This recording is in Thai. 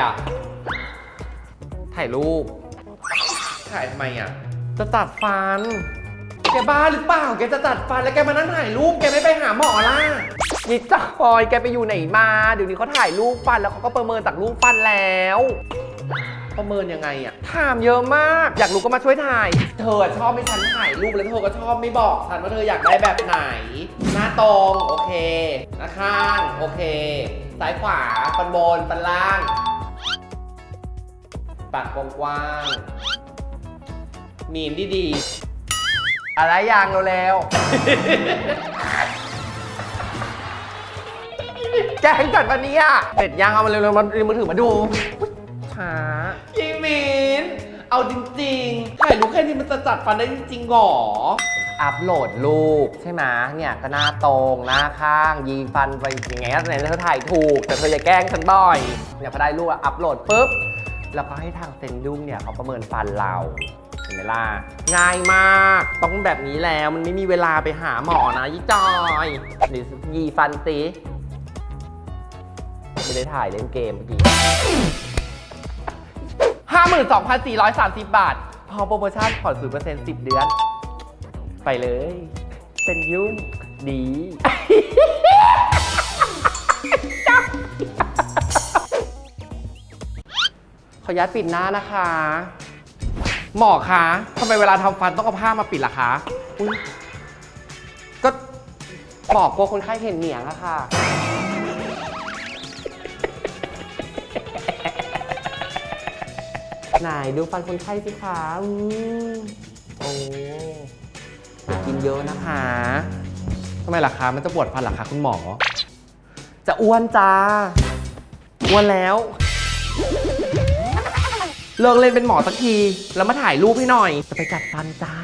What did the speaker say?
อะ ถ่ายรูป ถ่ายทำไมอะ จะตัดฟัน แกบ้าหรือเปล่า แกจะตัดฟันแล้วแกมานั่งถ่ายรูป แกไม่ไปหาหมอล่ะนี่จอย แกไปอยู่ไหนมา เดี๋ยวนี้เขาถ่ายรูปฟันแล้วเขาก็ประเมินจากรูปฟันแล้ว ประเมินยังไงอะ ถามเยอะมาก อยากรู้ก็มาช่วยถ่าย เธอชอบไม่ฉันถ่ายรูปแล้วเธอก็ชอบไม่บอกฉันว่าเธออยากได้แบบไหน หน้าตรงโอเค หน้าข้างโอเค ซ้ายขวา ปันบน ปันล่าง ปากกว้างๆมีนดีๆ อะไรอย่างเร็วๆแกงจัดวันนี้อะเสร็จยังเอามาเร็วๆมามือถือมาดูอุ๊ยช้าๆพี่มีน เอาจริงๆถ่ายรูปแค่นี้มันจะจัดฟันได้จริงๆหรอ อัพโหลดรูปใช่ไหมเนี่ยก็หน้าตรงหน้าข้างยีฟันไปอย่างเงี้ยไหนเธอถ่ายถูก แต่เธออย่าแกล้งฉันบ่อยเนี่ยพอได้รูปอะอัพโหลดปุ๊บแล้วก็ให้ทางเซนดุ้งเนี่ยเขาประเมินฟันเราเห็นไหมล่ะง่ายมากต้องแบบนี้แล้วมันไม่มีเวลาไปหาหมอนะยี่จอยหรือยีฟันสิไม่ได้ถ่ายเล่นเกมเมื่อกี้ ห้าหมื่นสองพันสี่ร้อยสามสิบบาท พอโปรโมชั่นผ่อนศูนย์เปอร์เซ็นต์สิบเดือน ไปเลยเป็นยุ่งดี ขออนุญาตปิดหน้านะคะ หมอคะทำไมเวลาทำฟันต้องเอาผ้ามาปิดล่ะคะอุ๊ยก็หมอกลัวคนไข้เห็นเหนียงอะค่ะ ไหนดูฟันคนไข้สิคะอืมโอ้กินเยอะนะคะทำไมล่ะคะมันจะปวดฟันหรอคะคุณหมอ จะอ้วนจ้าอ้วนแล้ว เลิกเล่นเป็นหมอสักที แล้วมาถ่ายรูปให้หน่อย จะไปจัดฟันจ้า